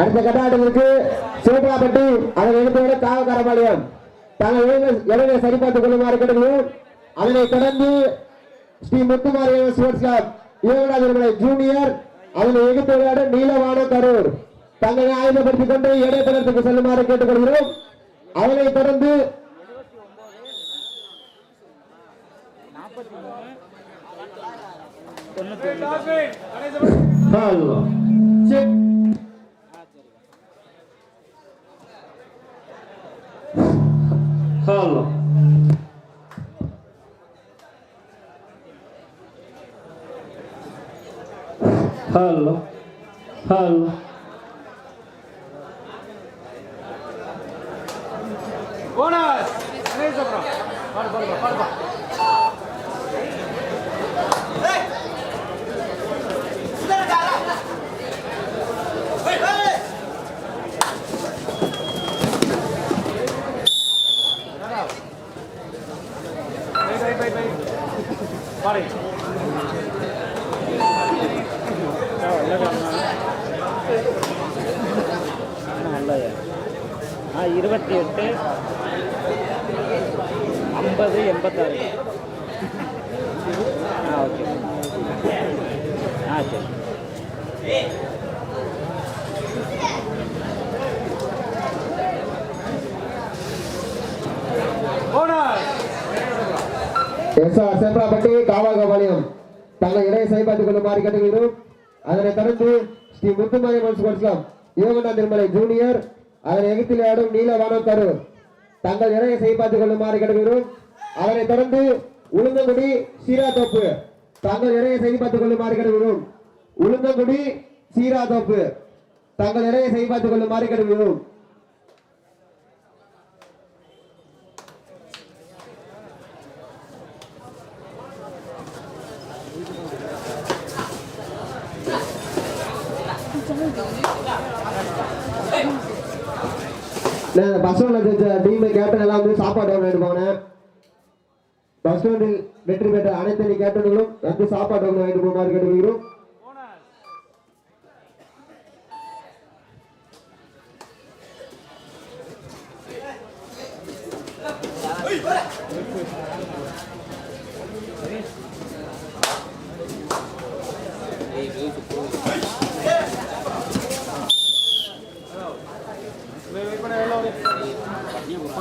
அடுத்த கட்டாட்டத்திற்கு சேட்ராப்பட்டி அதன் எடுத்தோட காவக்காரபாளையம் தங்கள் இடங்களை சரிபார்த்துக் கொள்ளுமாறு கேட்டுக்கொள்வோம். அதனைத் தொடர்ந்து ஸ்ரீ முத்துமாரியம்மன் ஸ்போர்ட்ஸ் கிளப் யோகராஜர்களை ஜூனியர் அதனை எதிர்த்து விளையாட நீலவான கரூர். தங்களை ஆயுதப்படுத்திக் கொண்டு இடைத்தளத்துக்கு செல்லுமாறு கேட்டுக்கொள்கிறோம். அதனைத் தொடர்ந்து hello check hello hello hello bonus Ganesapuram பாடு பாடுப்பா பாடுப்பா பை நல்லது ஆ இருபத்தி எட்டு ஐம்பது எண்பத்தாறு. ஆ ஓகே. ஆ சரி. S R Semrappatti Kavakapalayam. தங்கள் இடையை சரிபார்த்துக் கொள்ளுமாறு கேட்டுக்கிறோம் அதனைத் தொடர்ந்து ஸ்ரீ முத்துமாரியம்மன் ஸ்போர்ட்ஸ் கிளப் யோகனா திருமலை ஜூனியர். அதனை எகத்தில் ஆடும் நீலவானம் தரு தங்கள் இடையை சரிபார்த்துக் கொள்ளுமாறு கேட்டுக்கிறோம் அதனைத் தொடர்ந்து உளுந்தங்குடி சீராதோப்பு தங்கள் இடையை சரிபார்த்துக் கொள்ளுமாறு கேட்டுக்கிறோம் உளுந்தங்குடி சீராதோப்பு தங்கள் இடையை சரிபார்த்துக் கொள்ளுமாறு கேட்டுக்கிறோம் நான் பஸ் ஸ்டாண்ட்ல டீம் கேப்டன் எல்லாம் வந்து சாப்பாடு வாங்கிட்டு போனேன். பஸ் ஸ்டாண்டில் வெற்றி பெற்ற அனைத்து கேப்டன்களும் வந்து சாப்பாடு வாங்கிட்டு போகுமாறு கேட்டுக்கொள்கிறோம்.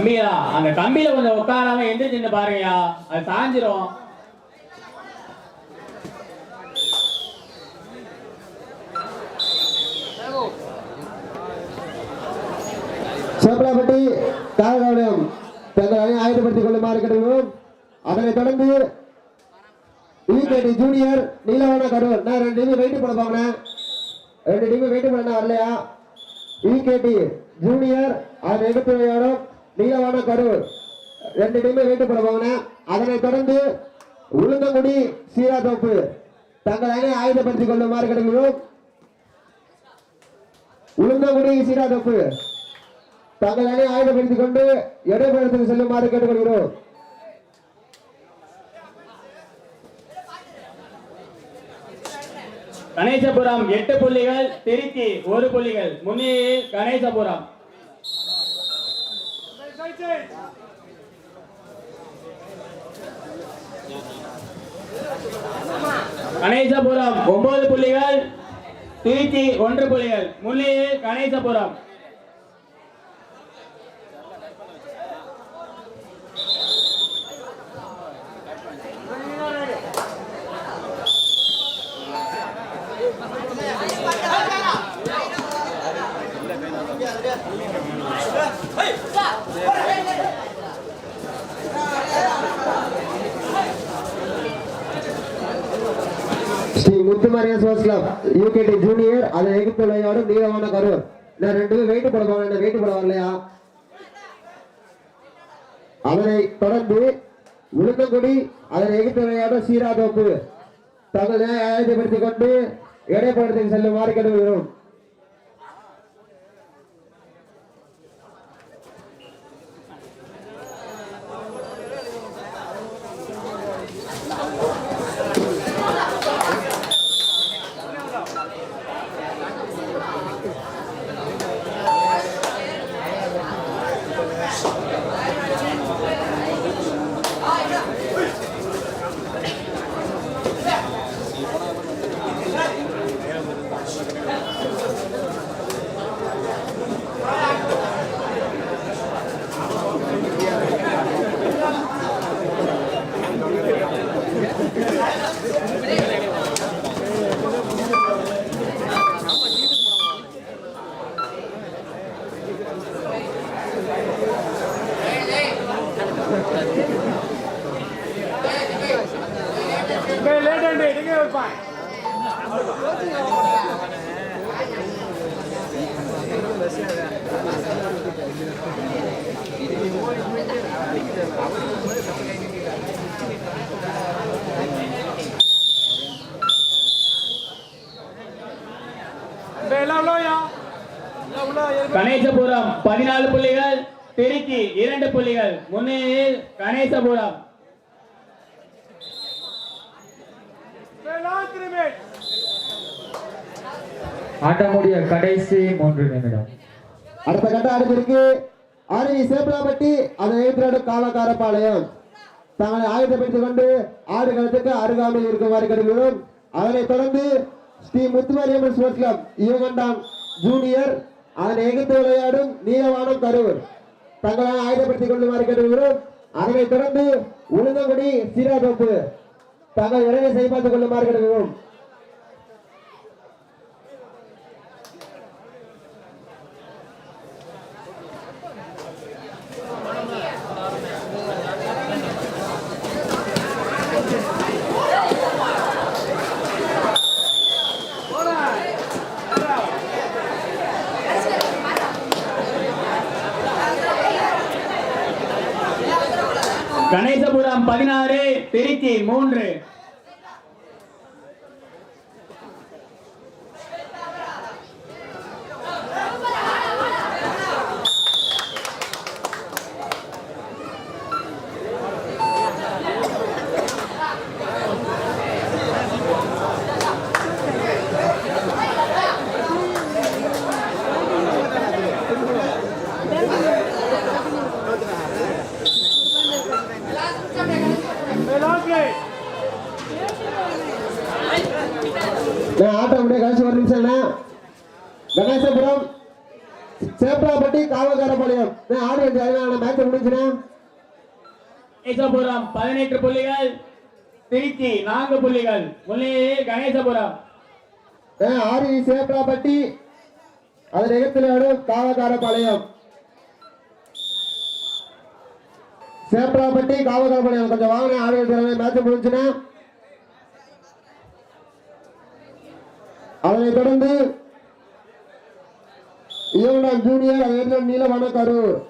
தம்பியா? அந்த கம்பியில கொஞ்சம் உட்காராம எந்திரிச்சு சின்ன பாருங்கயா அது சாஞ்சிரும். சேப்பலாப்பட்டி காவகாவலியம் தங்கள் அணி ஆயுதப்படுத்திக் கொள்ளுமாறு கேட்டுக்கிறோம் அதனைத் தொடர்ந்து இலிகேடி ஜூனியர் நீலவான கரூர் நான் ரெண்டு டீம் வெயிட் பண்ண போனேன் ரெண்டு டீம் வெயிட் பண்ண வரலையா? இலிகேடி ஜூனியர் அதன் எடுத்து விளையாடும் நீலவான கரூர். ரெண்டு டீமே வெயிட் பண்ண அதனைத் தொடர்ந்து உளுந்தங்குடி சீராதோப்பு தங்கள் அணி ஆயுதப்படுத்திக் கொள்ளுமாறு கேட்டுக்கிறோம் உளுந்தங்குடி சீராதோப்பு தங்கள் அணி ஆயுதப்படுத்திக் கொண்டு இடைப்படத்துக்கு செல்லுமாறு கேட்டுக்கொள்கிறோம். கணேசபுரம் எட்டு புள்ளிகள் திருச்சி ஒரு புள்ளிகள் முன்னிலையில் கணேசபுரம். கணேசபுரம் ஒன்பது புள்ளிகள் திருச்சி ஒன்று புள்ளிகள். முள்ளியில் Ganesapuram Muthumariyan sports club யூகேடி junior அது எகிப்து விளையாடும் நீளமான கரூர் நான் ரெண்டு வெயிட் போட போறேன் வெயிட் போட வரலையா? அதனை தொடர்ந்து உளுந்தங்குடி அதனை எகிப்து விளையாடும் சீராதோப்பு. தங்களை நியாயப்படுத்திக் கொண்டு இடைப்படத்துக்கு செல்லுமாறு கேட்டுக்கொள்கிறோம் கணேசபுரம் பதினாலு புள்ளிகள் திருச்சி இரண்டு புள்ளிகள் முன்னணியில் கணேசபுரம். ஆட்டமுடைய கடைசி மூன்று நிமிடம். அடுத்த கட்ட அடுத்திருக்கு அருவி சேப்பலாப்பட்டி அதை எதிர்த்து காலக்காரப்பாளையம் தங்களை ஆயுதப்படுத்திக் கொண்டு ஆடு களத்துக்கு அருகாமையில் இருக்குமாறு கேட்டுக்கிறோம் அதனைத் தொடர்ந்து ஸ்ரீ முத்துமாரியம்மன் ஸ்போர்ட்ஸ் கிளப் ஈவகண்டாம் ஜூனியர் அதனை எதிர்த்து விளையாடும் நீலவானம் கரூர் தங்களை ஆயுதப்படுத்திக் கொள்ளுமாறு கேட்டுக்கிறோம் அதனைத் தொடர்ந்து உளுந்தங்குடி சீராதோப்பு தங்கள் விரைவை செய்து கொள்ளுமாறு கேட்டுக்கிறோம் கணேசபுரம் பதினாறு திருச்சி மூன்று. சேப்பலாப்பட்டி காவல்காரபாளையம் நான் ஆடு வச்சு மேட்ச் கணேசபுரம் பதினெட்டு புள்ளிகள் திருச்சி நான்கு புள்ளிகள். முன்னணியில் கணேசபுரம். ஆரி சேப்பலாப்பட்டி அதன் எகத்தில் ஆடும் காவல்காரபாளையம் சேப்பலாப்பட்டி காவல்காரபாளையம் கொஞ்சம் வாங்கினேன் ஆடு வச்சு மேட்ச் முடிஞ்சுண்ணா அதனைத் தொடர்ந்து ஈவனாம் ஜூனியர் அதை எதிர்த்து கரூர்.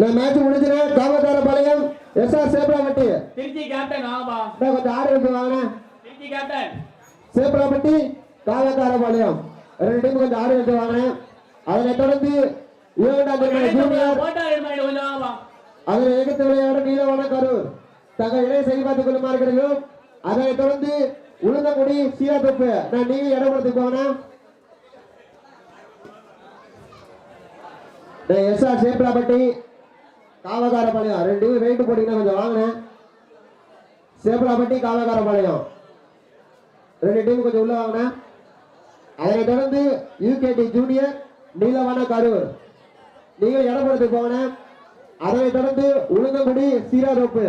நான் match முடிஞ்சுறேன் Kavalkarapalayam S R Seppalappatti Trichy captain வாங்கப்பா. நான் கொஞ்சம் ஆடு வச்சு வாங்கினேன் திருச்சி கேப்டன் சேப்பலாப்பட்டி காவல்காரபாளையம் ரெண்டு டீம் கொஞ்சம் வச்சு வாங்கினேன் அதனைத் தொடர்ந்து ஈவனாம் ஜூனியர். அதில் ஏகத்து விளையாடும் நீலவான கரூர். தங்கள் இணைய செய்து பார்த்துக் கொள்ளுமாறு கிடைக்கும் அதனைத் தொடர்ந்து உளுந்தங்குடி சீராத்தொப்பு நான் நீங்க இடப்படுறதுக்கு போகணும். S R Seppalappatti Kavakarapalayam. ரெண்டு வெயிட்டு போட்டீங்கன்னா கொஞ்சம் வாங்கினேன். சேப்பலாப்பட்டி காவகாரபாளையம். ரெண்டு டீம் கொஞ்சம் உள்ள வாங்கினேன். அதனைத் தொடர்ந்து யூகேடி ஜூனியர் நீலவான கரூர். நீங்கள் இடப்படுறதுக்கு போகணும். அதனைத் தொடர்ந்து உளுந்தங்குடி சீராதோப்பு.